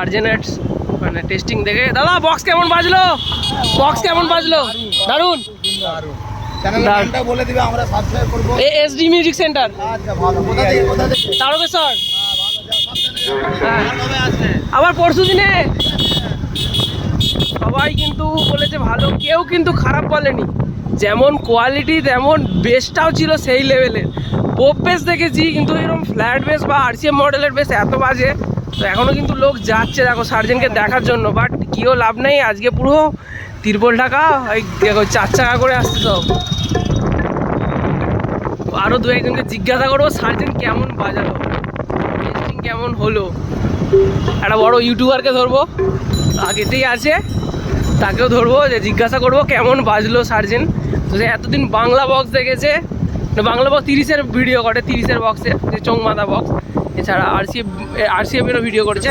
সার্জেনেট মানে টেস্টিং দেখে। দাদা বক্স কেমন বাজলো? বক্স কেমন বাজলো? দারুণ চ্যানেলের দারুণ। নামটা বলে দিবে আমরা সাবস্ক্রাইব করব। S D music centre Tarakeswar. আবার পরশু দিনে। সবাই কিন্তু বলেছে ভালো কেউ কিন্তু খারাপ বলেনি। যেমন কোয়ালিটি তেমন বেসটাও ছিল সেই লেভেলের পোপ বেস দেখেছি কিন্তু এরকম ফ্ল্যাট বেস বা আরসিএম মডেলের বেস এত বাজে। তো এখনও কিন্তু লোক যাচ্ছে দেখো সার্জেনকে দেখার জন্য বাট কিও লাভ নেই, আজকে পুরো তিরপল টাকা ওই দেখো চার চাকা করে আসছে সব। আরও দু একজনকে জিজ্ঞাসা করব সার্জেন কেমন বাজালো? টেস্টিং কেমন হলো? একটা বড় ইউটিউবারকে ধরবো, আগেতেই আছে, তাকেও ধরবো, যে জিজ্ঞাসা করব কেমন বাজলো সার্জেন। তো সে এতদিন বাংলা বক্স দেখেছে বাংলা বক্স তিরিশের ভিডিও করে তিরিশের বক্সে যে চৌমাথা বক্স এছাড়া আরসিএফ আরসিএফেরও ভিডিও করেছে।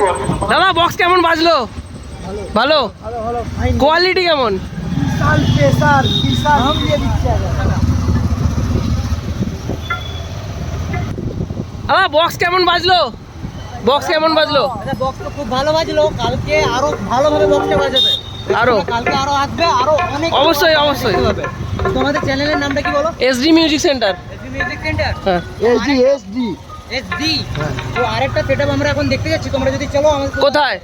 দাদা বক্স কেমন বাজলো? ভালো? কোয়ালিটি কেমন। দাদা বক্স কেমন বাজলো? বক্স কেমন বাজলো? বক্স তো খুব ভালো বাজলো কালকে আরও? ভালোভাবে বক্সটা বাজাবে আরও কালকে আরও আসবে আরও অনেক অবশ্যই অবশ্যই। তোমাদের চ্যানেলের নামটা কি বলো? SD music centre SD music centre হ্যাঁ। SD SD এসডি তো আরেকটা সেটআপ আমরা এখন দেখতে যাচ্ছি। তোমরা যদি চলো আমাদের কোথায়?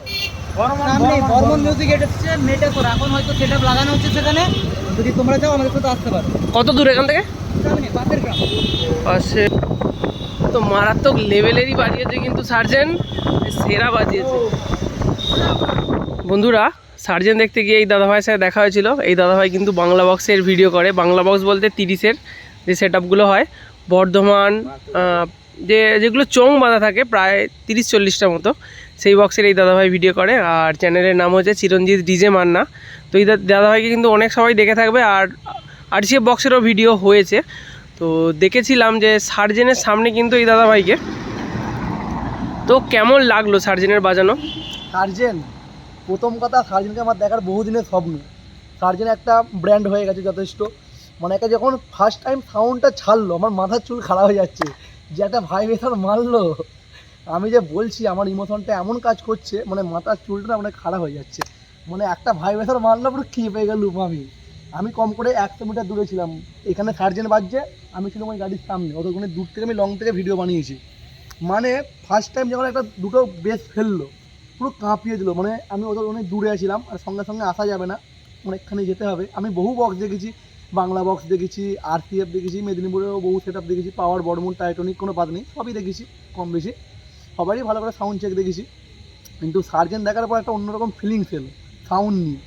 সামনে বর্মন মিউজিক এটা হচ্ছে মেটাফোর এখন হয়তো সেটআপ লাগানো হচ্ছে সেখানে। যদি তোমরা আমাদের সাথে আসতে পারো। কত দূর এখান থেকে? সামনে পাশের গ্রাম। পাশে। তো মারাত্মক লেভেলেরই বাজিয়েছে কিন্তু সার্জেন। সেরা বাজিয়েছে। বন্ধুরা সার্জেন দেখতে গিয়ে এই দাদাভাইয়ের সাথে দেখা হয়েছিল। এই দাদাভাই কিন্তু বাংলা বক্সের ভিডিও করে। বাংলা বক্স বলতে তিরিশের যে সেট হয় বর্ধমান যে যেগুলো চোং বাঁধা থাকে, প্রায় তিরিশ চল্লিশটার মতো, সেই বক্সের এই দাদাভাই ভিডিও করে। আর চ্যানেলের নাম হচ্ছে চিরঞ্জিত ডিজে মান্না। তো এই দাদাভাইকে কিন্তু অনেক সবাই দেখে থাকবে। আর আরসিএফ বক্সেরও ভিডিও হয়েছে। তো দেখেছিলাম যে সার্জেনের সামনে কিন্তু এই দাদাভাইকে। তো কেমন লাগল সার্জেনের বাজানো? সার্জেন, প্রথম কথা সার্জেনকে আমার দেখার বহুদিনের স্বপ্ন। সার্জেন একটা ব্র্যান্ড হয়ে গেছে যথেষ্ট। মানে একে যখন ফার্স্ট টাইম সাউন্ডটা ছাড়লো, আমার মাথার চুল খারাপ হয়ে যাচ্ছে। যে একটা ভাইব্রেশন মারলো। আমি যে বলছি, আমার ইমোশনটা এমন কাজ করছে মানে মাথার চুলটা মানে খারাপ হয়ে যাচ্ছে। মানে একটা ভাইব্রেশন মারলো, পুরো পেয়ে গেলুম আমি। আমি কম করে একশো মিটার দূরে ছিলাম। এখানে সার্জেন বাজছে, আমি ছিলাম ওই গাড়ির সামনে। অতক্ষণে দূর থেকে আমি লং থেকে ভিডিও বানিয়েছি। মানে ফার্স্ট টাইম যখন একটা দুটো বেস ফেলল, পুরো কাঁপিয়ে দিল। মানে আমি ওদের অনেক দূরে আছিলাম আর সঙ্গে সঙ্গে আসা যাবে না। অনেকখানি যেতে হবে। আমি বহু বক্স দেখেছি। বাংলা বক্স দেখেছি আরসিএফ দেখেছি, মেদিনীপুরেও বহু সেট আপ দেখেছি পাওয়ার বর্মন টাইটনিক কোনো বাদ নেই, সবই দেখেছি, কম বেশি। সবারই ভালো করে সাউন্ড চেক দেখেছি। কিন্তু সার্জেন দেখার পর একটা অন্যরকম ফিলিংস এলো সাউন্ড নিয়ে।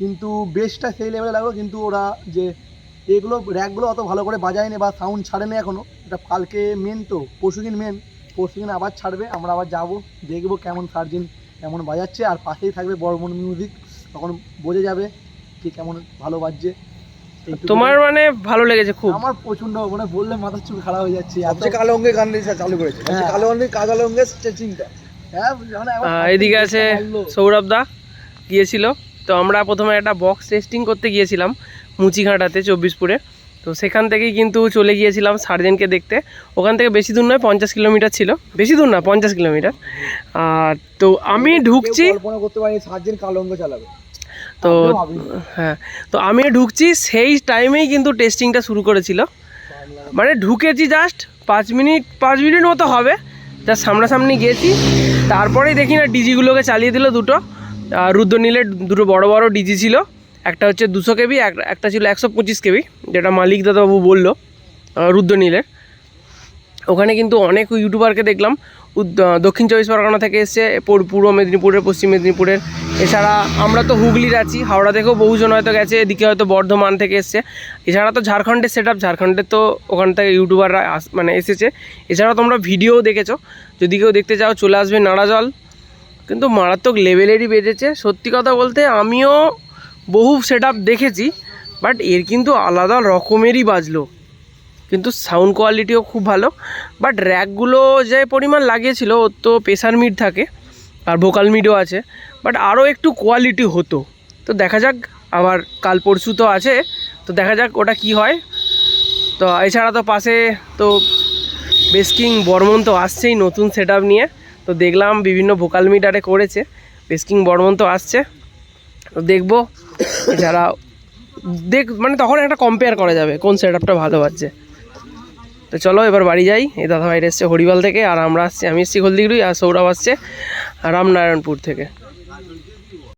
কিন্তু বেসটা সেই লেভেলে লাগল, কিন্তু ওরা যে এগুলো র্যাকগুলো অত ভালো করে বাজায়নি বা সাউন্ড ছাড়েনি এখনও এটা কালকে মেন তো, পরশুদিন মেন পরশুদিন আবার ছাড়বে, আমরা আবার যাব, দেখব কেমন সার্জেন কেমন বাজাচ্ছে, আর পাশেই থাকবে বর্মন মিউজিক তখন বোঝা যাবে কে কেমন ভালো বাজছে। তোমার মানে ভালো লেগেছে খুব। আমার প্রচণ্ড মানে বললে মাথার চুল খারাপ হয়ে যাচ্ছে সবচেয়ে কালো অঙ্গে গান রিসা চালু করেছে। হ্যাঁ। কালো অঙ্গে কালো অঙ্গে স্ট্রেচিংটা হ্যাঁ মানে আমার এদিকে আছে সৌরভ দা গিয়েছিল। তো আমরা প্রথমে একটা বক্স টেস্টিং করতে গিয়েছিলাম মুচিঘাটাতে চব্বিশপুরে। তো সেখান থেকেই কিন্তু চলে গিয়েছিলাম সার্জেনকে দেখতে। ওখান থেকে বেশি দূর নয় পঞ্চাশ কিলোমিটার ছিল। বেশি দূর না পঞ্চাশ কিলোমিটার। আর তো আমি ঢুকছি করতে পারিনি সাতজন কালো অঙ্গ চালাবে। তো হ্যাঁ তো আমি ঢুকছি সেই টাইমেই কিন্তু টেস্টিংটা শুরু করেছিল। মানে ঢুকেছি জাস্ট পাঁচ মিনিট পাঁচ মিনিট মতো হবে। জাস্ট সামনাসামনি গেছি তারপরেই দেখি না ডিজিগুলোকে চালিয়ে দিল দুটো। আর রুদ্রনীলের দুটো বড় বড় ডিজি ছিল। একটা হচ্ছে দুশো কেবি একটা ছিল একশো পঁচিশ কেবি যেটা মালিক দাদাবাবু বলল আহ, রুদ্রনীলের ওখানে কিন্তু অনেক ইউটিউবারকে দেখলাম। দক্ষিণ চব্বিশ পরগনা থেকে এসছে পূর্ব মেদিনীপুরের, পশ্চিম মেদিনীপুরের। এছাড়া আমরা তো হুগলির আছি, হাওড়া থেকেও বহুজন হয়তো গেছে, এদিকে হয়তো বর্ধমান থেকে এসছে। এছাড়া তো ঝাড়খণ্ডের সেট আপ ঝাড়খণ্ডের তো ওখান থেকে ইউটিউবাররা আস- মানে এসেছে। এছাড়া তোমরা ভিডিও দেখেছ, যদি কেউ দেখতে চাও চলে আসবে নাড়াজল কিন্তু মারাত্মক লেভেলেরই বেজেছে সত্যি কথা বলতে আমিও বহু সেট দেখেছি বাট এর কিন্তু আলাদা রকমেরই বাজলো। কিন্তু সাউন্ড কোয়ালিটিও খুব ভালো বাট র্যাকগুলো যে পরিমাণ লাগিয়েছিল, ওর তো প্রেসার মিড থাকে, আর ভোকাল মিডও আছে বাট আরও একটু কোয়ালিটি হতো। তো দেখা যাক, আবার কাল পরশু তো আছে, তো দেখা যাক ওটা কি হয়। তো এছাড়া তো পাশে তো বেস্কিং বর্মন তো আসছেই নতুন সেট নিয়ে। তো দেখলাম বিভিন্ন ভোকাল মিটারে করেছে পেস্কিং বর্মন তো আসছে। তো দেখব যারা দেখ মানে তখন একটা কম্পেয়ার করা যাবে, কোন সেট আপটা ভালো বাজছে তো চলো, এবার বাড়ি যাই। এই দাদা ভাইরা এসছে হরিবাল থেকে, আর আমরা আসছি, আমি এসছি হলদিগুড়ি আর সৌরভ আসছে রামনারায়ণপুর থেকে।